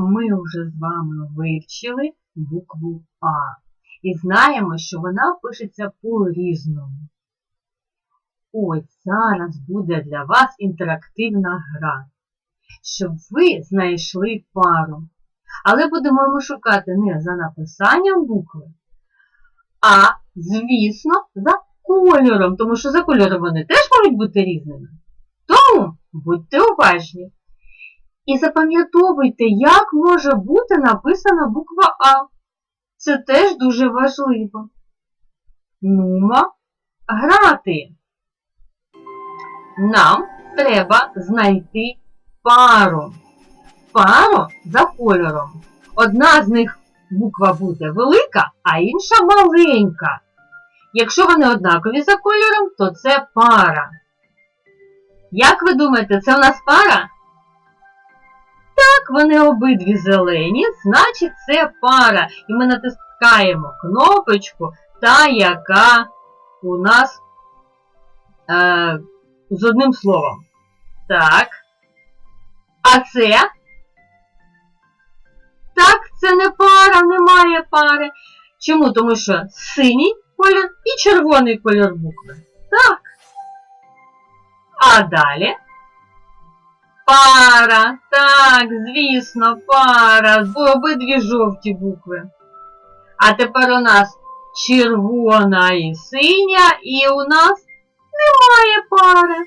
Ми вже з вами вивчили букву А і знаємо, що вона пишеться по-різному. Ось зараз буде для вас інтерактивна гра, щоб ви знайшли пару. Але будемо ми шукати не за написанням букви, а, звісно, за кольором, тому що за кольором вони теж можуть бути різними. Тому будьте уважні. І запам'ятовуйте, як може бути написана буква А. Це теж дуже важливо. Нумо грати. Нам треба знайти пару. Пару за кольором. Одна з них буква буде велика, а інша маленька. Якщо вони однакові за кольором, то це пара. Як ви думаєте, це в нас пара? Вони обидві зелені, значить це пара. І ми натискаємо кнопочку, та, яка у нас е, з одним словом. Так. А це? Так, це не пара, немає пари. Чому? Тому що синій колір і червоний колір букви. Так. А далі? Пара. Так, звісно, пара. Бо обидві жовті букви. А тепер у нас червона і синя, і у нас немає пари.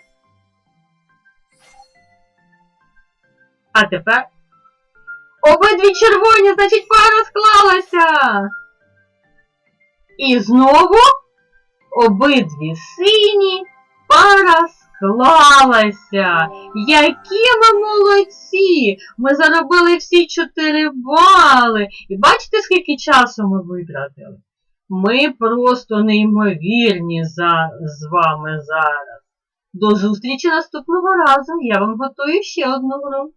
А тепер обидві червоні, значить пара склалася. І знову обидві сині пара склалася. Які ми молодці! Ми заробили всі 4 бали. І бачите, скільки часу ми витратили? Ми просто неймовірні за, з вами зараз. До зустрічі наступного разу. Я вам готую ще одну гру.